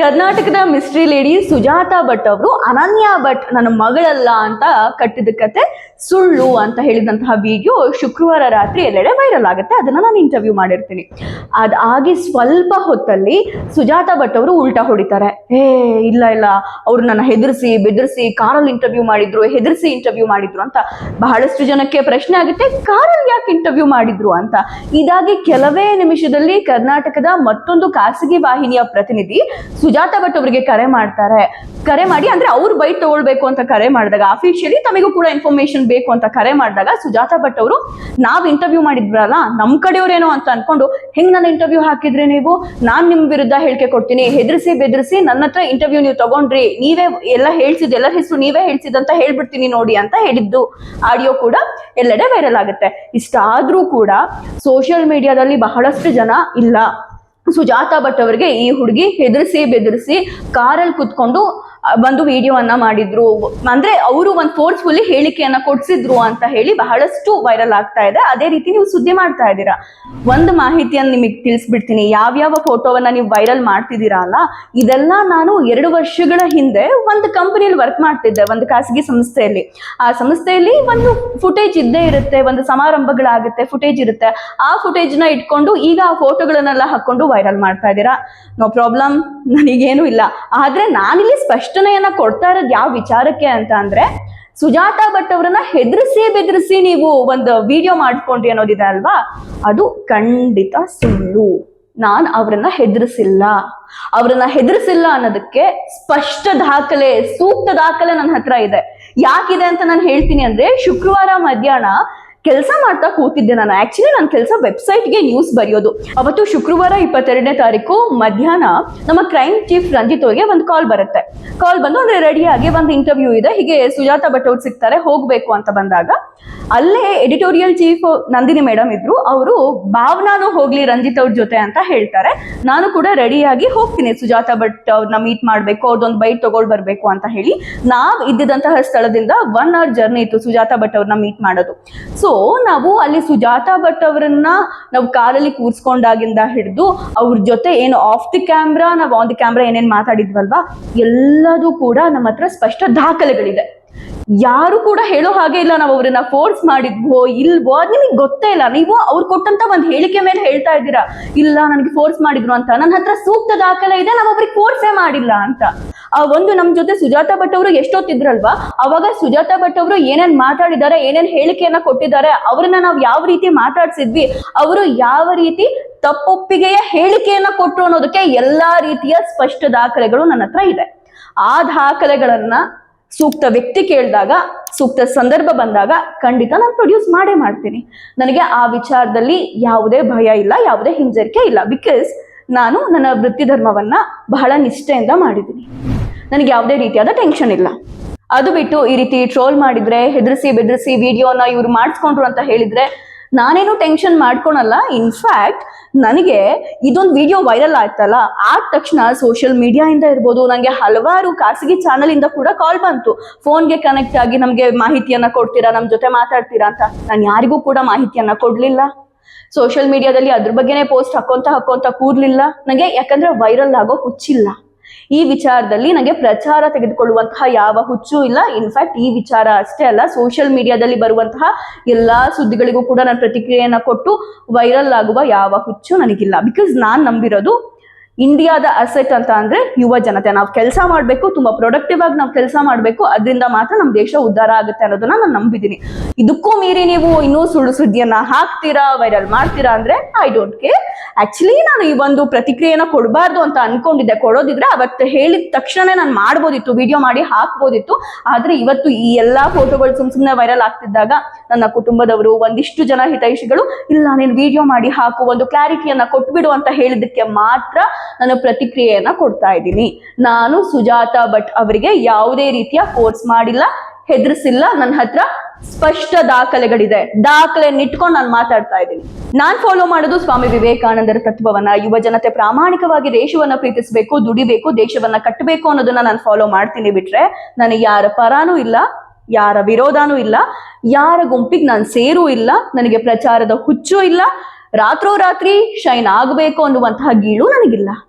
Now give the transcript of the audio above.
ಕರ್ನಾಟಕದ mystery lady Sujata Bhat ಅವರು, ಅನನ್ಯ ಭಟ್ ನನ್ನ ಮಗಳಲ್ಲ ಅಂತ ಕಟ್ಟಿದ ಕತೆ, ಸುಳ್ಳು ಅಂತ ಹೇಳಿದಂತಹ ವಿಡಿಯೋ ಶುಕ್ರವಾರ ರಾತ್ರಿ ಎಲ್ಲೆಡೆ ವೈರಲ್ ಆಗುತ್ತೆ. ಅದನ್ನ ನಾನು ಇಂಟರ್ವ್ಯೂ ಮಾಡಿರ್ತೀನಿ. ಅದಾಗಿ ಸ್ವಲ್ಪ ಹೊತ್ತಲ್ಲಿ ಸುಜಾತ ಭಟ್ ಅವರು ಉಲ್ಟಾ ಹೊಡಿತಾರೆ. ಏ, ಇಲ್ಲ ಇಲ್ಲ, ಅವ್ರು ನನ್ನ ಹೆದರ್ಸಿ, ಬೆದರ್ಸಿ, ಕಾರಲ್ಲಿ ಇಂಟರ್ವ್ಯೂ ಮಾಡಿದ್ರು, ಹೆದರ್ಸಿ ಇಂಟರ್ವ್ಯೂ ಮಾಡಿದ್ರು ಅಂತ ಬಹಳಷ್ಟು ಜನಕ್ಕೆ ಪ್ರಶ್ನೆ ಆಗುತ್ತೆ, ಕಾರಲ್ಲಿ ಯಾಕೆ ಇಂಟರ್ವ್ಯೂ ಮಾಡಿದ್ರು ಅಂತ. ಇದಾಗಿ ಕೆಲವೇ ನಿಮಿಷದಲ್ಲಿ ಕರ್ನಾಟಕದ ಮತ್ತೊಂದು ಖಾಸಗಿ ವಾಹಿನಿಯ ಪ್ರತಿನಿಧಿ ಸುಜಾತ ಭಟ್ ಅವರಿಗೆ ಕರೆ ಮಾಡ್ತಾರೆ. ಕರೆ ಮಾಡಿ ಅಂದ್ರೆ ಅವ್ರು ಬೈಟ್ ತಗೊಳ್ಬೇಕು ಅಂತ ಕರೆ ಮಾಡಿದಾಗ ಅಫಿಷಿಯಲಿ ತಮಗೂ ಕೂಡ ಇನ್ಫಾರ್ಮೇಶನ್ ಬೇಕು ಅಂತ ಕರೆ ಮಾಡಿದಾಗ ಸುಜಾತ ಭಟ್ ಅವರು, ನಾವ್ ಇಂಟರ್ವ್ಯೂ ಮಾಡಿದ್ರಲ್ಲ, ನಮ್ ಕಡೆಯವ್ರೇನೋ ಅಂತ ಅನ್ಕೊಂಡು, ಹೆಂಗ್ ನನ್ನ ಇಂಟರ್ವ್ಯೂ ಹಾಕಿದ್ರೆ ನೀವು? ನಾನ್ ನಿಮ್ ವಿರುದ್ಧ ಹೇಳಿಕೆ ಕೊಡ್ತೀನಿ. ಹೆದರ್ಸಿ ಬೆದರ್ಸಿ ನನ್ನ ಹತ್ರ ಇಂಟರ್ವ್ಯೂ ನೀವು ತಗೊಂಡ್ರಿ. ನೀವೇ ಎಲ್ಲ ಹೇಳ್ಸಿದ್, ಎಲ್ಲರ ಹೆಸರು ನೀವೇ ಹೇಳ್ಸಿದ್ ಅಂತ ಹೇಳ್ಬಿಡ್ತೀನಿ ನೋಡಿ ಅಂತ ಹೇಳಿದ್ದು. ಆಡಿಯೋ ಕೂಡ ಎಲ್ಲೆಡೆ ವೈರಲ್ ಆಗುತ್ತೆ. ಇಷ್ಟಾದ್ರೂ ಕೂಡ ಸೋಷಿಯಲ್ ಮೀಡಿಯಾದಲ್ಲಿ ಬಹಳಷ್ಟು ಜನ ಇಲ್ಲ. ಸುಜಾತ ಭಟ್ ಅವರಿಗೆ ಈ ಹುಡುಗಿ ಹೆದರಿಸಿ ಬೆದರಿಸಿ ಕಾರಲ್ಲಿ ಕುತ್ಕೊಂಡು ಬಂದು ವಿಡಿಯೋವನ್ನ ಮಾಡಿದ್ರು. ಅಂದ್ರೆ ಅವರು ಒಂದು ಫೋರ್ಸ್ಫುಲ್ಲಿ ಹೇಳಿಕೆಯನ್ನ ಕೊಡ್ಸಿದ್ರು ಅಂತ ಹೇಳಿ ಬಹಳಷ್ಟು ವೈರಲ್ ಆಗ್ತಾ ಇದೆ. ಅದೇ ರೀತಿ ನೀವು ಸುದ್ದಿ ಮಾಡ್ತಾ ಇದ್ದೀರಾ. ಒಂದು ಮಾಹಿತಿಯನ್ನು ನಿಮಗೆ ತಿಳಿಸ್ಬಿಡ್ತೀನಿ. ಯಾವ್ಯಾವ ಫೋಟೋವನ್ನ ನೀವು ವೈರಲ್ ಮಾಡ್ತಿದ್ದೀರಾ ಅಲ್ಲ, ಇದೆಲ್ಲ ನಾನು ಎರಡು ವರ್ಷಗಳ ಹಿಂದೆ ಒಂದು ಕಂಪನಿಯಲ್ಲಿ ವರ್ಕ್ ಮಾಡ್ತಿದ್ದೆ, ಒಂದು ಖಾಸಗಿ ಸಂಸ್ಥೆಯಲ್ಲಿ. ಆ ಸಂಸ್ಥೆಯಲ್ಲಿ ಒಂದು ಫುಟೇಜ್ ಇದ್ದೇ ಇರುತ್ತೆ, ಒಂದು ಸಮಾರಂಭಗಳಾಗುತ್ತೆ ಫುಟೇಜ್ ಇರುತ್ತೆ. ಆ ಫುಟೇಜ್ ಇಟ್ಕೊಂಡು ಈಗ ಆ ಫೋಟೋಗಳನ್ನೆಲ್ಲ ಹಾಕೊಂಡು ವೈರಲ್ ಮಾಡ್ತಾ ಇದ್ದೀರಾ. ನೋ ಪ್ರಾಬ್ಲಮ್ ನನಗೇನು ಇಲ್ಲ. ಆದ್ರೆ ನಾನಿಲ್ಲಿ ಸ್ಪಷ್ಟನೆಯನ್ನ ಕೊಡ್ತಾ ಇರೋದು ಯಾವ ವಿಚಾರಕ್ಕೆ ಅಂತ ಅಂದ್ರೆ, ಸುಜಾತ ಭಟ್ ಅವರನ್ನ ಹೆದರಿಸಿ ಬೆದರಿಸಿ ನೀವು ಒಂದು ವಿಡಿಯೋ ಮಾಡ್ಕೊಂಡ್ರಿ ಅನ್ನೋದಿದೆ ಅಲ್ವಾ? ಅದು ಖಂಡಿತ ಸುಳ್ಳು. ನಾನ್ ಅವ್ರನ್ನ ಹೆದರಿಸಿಲ್ಲ. ಅವ್ರನ್ನ ಹೆದರಿಸಿಲ್ಲ ಅನ್ನೋದಕ್ಕೆ ಸ್ಪಷ್ಟ ದಾಖಲೆ, ಸೂಕ್ತ ದಾಖಲೆ ನನ್ನ ಹತ್ರ ಇದೆ. ಯಾಕಿದೆ ಅಂತ ನಾನು ಹೇಳ್ತೀನಿ ಅಂದ್ರೆ, ಶುಕ್ರವಾರ ಮಧ್ಯಾಹ್ನ ಕೆಲಸ ಮಾಡ್ತಾ ಕೂತಿದ್ದೆ ನಾನು. ಆಕ್ಚುಲಿ ನನ್ನ ಕೆಲಸ ವೆಬ್ಸೈಟ್ಗೆ ನ್ಯೂಸ್ ಬರೆಯೋದು. ಅವತ್ತು ಶುಕ್ರವಾರ ಇಪ್ಪತ್ತೆರಡನೇ ತಾರೀಕು ಮಧ್ಯಾಹ್ನ ನಮ್ಮ ಕ್ರೈಮ್ ಚೀಫ್ ರಂಜಿತ್ ಅವರಿಗೆ ಒಂದು ಕಾಲ್ ಬರುತ್ತೆ. ಕಾಲ್ ಬಂದು ಅಂದ್ರೆ ರೆಡಿಯಾಗಿ ಒಂದು ಇಂಟರ್ವ್ಯೂ ಇದೆ. ಹೀಗೆ ಸುಜಾತ ಭಟ್ ಅವ್ರು ಸಿಗ್ತಾರೆ, ಹೋಗ್ಬೇಕು ಅಂತ ಬಂದಾಗ ಅಲ್ಲೇ ಎಡಿಟೋರಿಯಲ್ ಚೀಫ್ ನಂದಿನಿ ಮೇಡಮ್ ಇದ್ರು. ಅವರು, ಭಾವನಾನು ಹೋಗ್ಲಿ ರಂಜಿತ್ ಅವ್ರ ಜೊತೆ ಅಂತ ಹೇಳ್ತಾರೆ. ನಾನು ಕೂಡ ರೆಡಿಯಾಗಿ ಹೋಗ್ತೀನಿ. ಸುಜಾತ ಭಟ್ ಅವ್ರನ್ನ ಮೀಟ್ ಮಾಡ್ಬೇಕು, ಅವ್ರದೊಂದು ಬೈಟ್ ತಗೊಳ್ ಬರ್ಬೇಕು ಅಂತ ಹೇಳಿ ನಾವ್ ಇದ್ದಿದ್ದಂತಹ ಸ್ಥಳದಿಂದ ಒನ್ ಅವರ್ ಜರ್ನಿ ಇತ್ತು ಸುಜಾತ ಭಟ್ ಅವ್ರನ್ನ ಮೀಟ್ ಮಾಡೋದು. ಸೊ ನಾವು ಅಲ್ಲಿ ಸುಜಾತ ಭಟ್ ಅವರನ್ನ ನಾವು ಕಾರಲ್ಲಿ ಕೂರ್ಸ್ಕೊಂಡಾಗಿಂದ ಹಿಡಿದು ಅವ್ರ ಜೊತೆ ಏನು ಆಫ್ ದಿ ಕ್ಯಾಮ್ರಾ ನಾವು ಆನ್ ದಿ ಕ್ಯಾಮ್ರಾ ಏನೇನ್ ಮಾತಾಡಿದ್ವಲ್ವಾ, ಎಲ್ಲದೂ ಕೂಡ ನಮ್ಮ ಹತ್ರ ಸ್ಪಷ್ಟ ದಾಖಲೆಗಳಿದೆ. ಯಾರು ಕೂಡ ಹೇಳೋ ಹಾಗೆ ಇಲ್ಲ. ನಾವು ಅವ್ರನ್ನ ಫೋರ್ಸ್ ಮಾಡಿದ್ವೋ ಇಲ್ವೋ ಅದ್ ನಿಮಗೆ ಗೊತ್ತೇ ಇಲ್ಲ. ನೀವು ಅವ್ರು ಕೊಟ್ಟಂತ ಒಂದು ಹೇಳಿಕೆ ಮೇಲೆ ಹೇಳ್ತಾ ಇದ್ದೀರಾ? ಇಲ್ಲ, ನನಗೆ ಫೋರ್ಸ್ ಮಾಡಿದ್ರು ಅಂತ. ನನ್ನ ಹತ್ರ ಸೂಕ್ತ ದಾಖಲೆ ಇದೆ, ನಾವು ಅವ್ರಿಗೆ ಫೋರ್ಸೇ ಮಾಡಿಲ್ಲ ಅಂತ. ಆ ಒಂದು ನಮ್ ಜೊತೆ ಸುಜಾತ ಭಟ್ ಅವರು ಎಷ್ಟೊತ್ತಿದ್ರಲ್ವಾ? ಅವಾಗ ಸುಜಾತ ಭಟ್ ಅವರು ಏನೇನ್ ಮಾತಾಡಿದ್ದಾರೆ ಏನೇನ್ ಹೇಳಿಕೆಯನ್ನ ಕೊಟ್ಟಿದ್ದಾರೆ ಅವ್ರನ್ನ ನಾವು ಯಾವ ರೀತಿ ಮಾತಾಡ್ಸಿದ್ವಿ, ಅವರು ಯಾವ ರೀತಿ ತಪ್ಪೊಪ್ಪಿಗೆಯ ಹೇಳಿಕೆಯನ್ನ ಕೊಟ್ಟರು ಅನ್ನೋದಕ್ಕೆ ಎಲ್ಲಾ ರೀತಿಯ ಸ್ಪಷ್ಟ ದಾಖಲೆಗಳು ನನ್ನ ಹತ್ರ ಇದೆ. ಆ ದಾಖಲೆಗಳನ್ನ ಸೂಕ್ತ ವ್ಯಕ್ತಿ ಕೇಳಿದಾಗ, ಸೂಕ್ತ ಸಂದರ್ಭ ಬಂದಾಗ ಖಂಡಿತ ನಾನು ಪ್ರೊಡ್ಯೂಸ್ ಮಾಡೇ ಮಾಡ್ತೀನಿ. ನನಗೆ ಆ ವಿಚಾರದಲ್ಲಿ ಯಾವುದೇ ಭಯ ಇಲ್ಲ, ಯಾವುದೇ ಹಿಂಜರಿಕೆ ಇಲ್ಲ. ಬಿಕಾಸ್ ನಾನು ನನ್ನ ವೃತ್ತಿ ಧರ್ಮವನ್ನ ಬಹಳ ನಿಷ್ಠೆಯಿಂದ ಮಾಡಿದ್ದೀನಿ. ನನಗೆ ಯಾವುದೇ ರೀತಿಯಾದ ಟೆನ್ಷನ್ ಇಲ್ಲ. ಅದು ಬಿಟ್ಟು ಈ ರೀತಿ ಟ್ರೋಲ್ ಮಾಡಿದ್ರೆ, ಹೆದರಿಸಿ ಬೆದರಿಸಿ ವಿಡಿಯೋನ ಇವ್ರು ಮಾಡಿಸ್ಕೊಂಡ್ರು ಅಂತ ಹೇಳಿದ್ರೆ ನಾನೇನು ಟೆನ್ಷನ್ ಮಾಡ್ಕೊಳಲ್ಲ. ಇನ್ಫ್ಯಾಕ್ಟ್ ನನಗೆ ಇದೊಂದು ವಿಡಿಯೋ ವೈರಲ್ ಆಯ್ತಲ್ಲ. ಆದ ತಕ್ಷಣ ಸೋಷಿಯಲ್ ಇಂದ ಇರ್ಬೋದು ನನಗೆ ಹಲವಾರು ಖಾಸಗಿ ಚಾನಲ್ ಇಂದ ಕೂಡ ಕಾಲ್ ಬಂತು. ಫೋನ್ಗೆ ಕನೆಕ್ಟ್ ಆಗಿ ನಮಗೆ ಮಾಹಿತಿಯನ್ನ ಕೊಡ್ತೀರಾ ನಮ್ಮ ಜೊತೆ ಮಾತಾಡ್ತೀರಾ ಅಂತ. ನಾನು ಯಾರಿಗೂ ಕೂಡ ಮಾಹಿತಿಯನ್ನ ಕೊಡ್ಲಿಲ್ಲ. ಸೋಷಿಯಲ್ ಮೀಡಿಯಾದಲ್ಲಿ ಅದ್ರ ಬಗ್ಗೆನೇ ಪೋಸ್ಟ್ ಹಾಕೊಂತ ಹಾಕೊಂತ ಕೂರ್ಲಿಲ್ಲ. ನನಗೆ ಯಾಕಂದ್ರೆ ವೈರಲ್ ಆಗೋ ಹುಚ್ಚಿಲ್ಲ. ಈ ವಿಚಾರದಲ್ಲಿ ನನಗೆ ಪ್ರಚಾರ ತೆಗೆದುಕೊಳ್ಳುವಂತಹ ಯಾವ ಹುಚ್ಚು ಇಲ್ಲ. ಇನ್ಫ್ಯಾಕ್ಟ್ ಈ ವಿಚಾರ ಅಷ್ಟೇ ಅಲ್ಲ. ಸೋಷಿಯಲ್ ಮೀಡಿಯಾದಲ್ಲಿ ಬರುವಂತಹ ಎಲ್ಲಾ ಸುದ್ದಿಗಳಿಗೂ ಕೂಡ ನಾನು ಪ್ರತಿಕ್ರಿಯೆಯನ್ನ ಕೊಟ್ಟು ವೈರಲ್ ಆಗುವ ಯಾವ ಹುಚ್ಚು ನನಗಿಲ್ಲ. ಬಿಕಾಸ್ ನಾನ್ ನಂಬಿರೋದು ಇಂಡಿಯಾದ ಅಸೆಟ್ ಅಂತ ಅಂದ್ರೆ ಯುವ ಜನತೆ. ನಾವು ಕೆಲಸ ಮಾಡಬೇಕು, ತುಂಬಾ ಪ್ರೊಡಕ್ಟಿವ್ ಆಗಿ ನಾವು ಕೆಲಸ ಮಾಡಬೇಕು, ಅದರಿಂದ ಮಾತ್ರ ನಮ್ಮ ದೇಶ ಉದ್ಧಾರ ಆಗುತ್ತೆ ಅನ್ನೋದನ್ನ ನಾನು ನಂಬಿದ್ದೀನಿ. ಇದಕ್ಕೂ ಮೀರಿ ನೀವು ಇನ್ನೂ ಸುಳ್ಳು ಸುದ್ದಿಯನ್ನ ಹಾಕ್ತೀರಾ ವೈರಲ್ ಮಾಡ್ತೀರಾ ಅಂದ್ರೆ ಐ ಡೋಂಟ್ ಕೇರ್ ಆಕ್ಚುಲಿ ನಾನು ಈ ಒಂದು ಪ್ರತಿಕ್ರಿಯೆನ ಕೊಡಬಾರ್ದು ಅಂತ ಅನ್ಕೊಂಡಿದ್ದೆ. ಕೊಡೋದಿದ್ರೆ ಅವತ್ತು ಹೇಳಿದ ತಕ್ಷಣ ನಾನು ಮಾಡ್ಬೋದಿತ್ತು ವಿಡಿಯೋ ಮಾಡಿ ಹಾಕ್ಬೋದಿತ್ತು. ಆದ್ರೆ ಇವತ್ತು ಈ ಎಲ್ಲಾ ಫೋಟೋಗಳು ಸುಮ್ ಸುಮ್ಮನೆ ವೈರಲ್ ಆಗ್ತಿದ್ದಾಗ ನನ್ನ ಕುಟುಂಬದವರು, ಒಂದಿಷ್ಟು ಜನ ಹಿತೈಷಿಗಳು, ಇಲ್ಲ, ನೀನು ವಿಡಿಯೋ ಮಾಡಿ ಹಾಕು, ಒಂದು ಕ್ಲಾರಿಟಿಯನ್ನ ಕೊಟ್ಬಿಡು ಅಂತ ಹೇಳಿದ್ದಕ್ಕೆ ಮಾತ್ರ ನಾನು ಪ್ರತಿಕ್ರಿಯೆಯನ್ನ ಕೊಡ್ತಾ ಇದ್ದೀನಿ. ನಾನು ಸುಜಾತ ಭಟ್ ಅವರಿಗೆ ಯಾವುದೇ ರೀತಿಯ ಕೋರ್ಸ್ ಮಾಡಿಲ್ಲ, ಹೆದರ್ಸಿಲ್ಲ, ನನ್ನ ಹತ್ರ ಸ್ಪಷ್ಟ ದಾಖಲೆಗಳಿದೆ. ದಾಖಲೆ ಇಟ್ಕೊಂಡು ನಾನು ಮಾತಾಡ್ತಾ ಇದ್ದೀನಿ. ನಾನ್ ಫಾಲೋ ಮಾಡೋದು ಸ್ವಾಮಿ ವಿವೇಕಾನಂದರ ತತ್ವವನ್ನ, ಯುವ ಜನತೆ ಪ್ರಾಮಾಣಿಕವಾಗಿ ದೇಶವನ್ನ ಪ್ರೀತಿಸಬೇಕು, ದುಡಿಬೇಕು, ದೇಶವನ್ನ ಕಟ್ಟಬೇಕು ಅನ್ನೋದನ್ನ ನಾನು ಫಾಲೋ ಮಾಡ್ತೀನಿ ಬಿಟ್ರೆ ನನಗೆ ಯಾರ ಪರಾನೂ ಇಲ್ಲ, ಯಾರ ವಿರೋಧನೂ ಇಲ್ಲ, ಯಾರ ಗುಂಪಿಗೆ ನಾನು ಸೇರೂ ಇಲ್ಲ, ನನಗೆ ಪ್ರಚಾರದ ಹುಚ್ಚು ಇಲ್ಲ ರಾತ್ರೋರಾತ್ರಿ ಶೈನ್ ಆಗಬೇಕು ಅನ್ನುವಂತಹ ಗೀಳು ನನಗಿಲ್ಲ.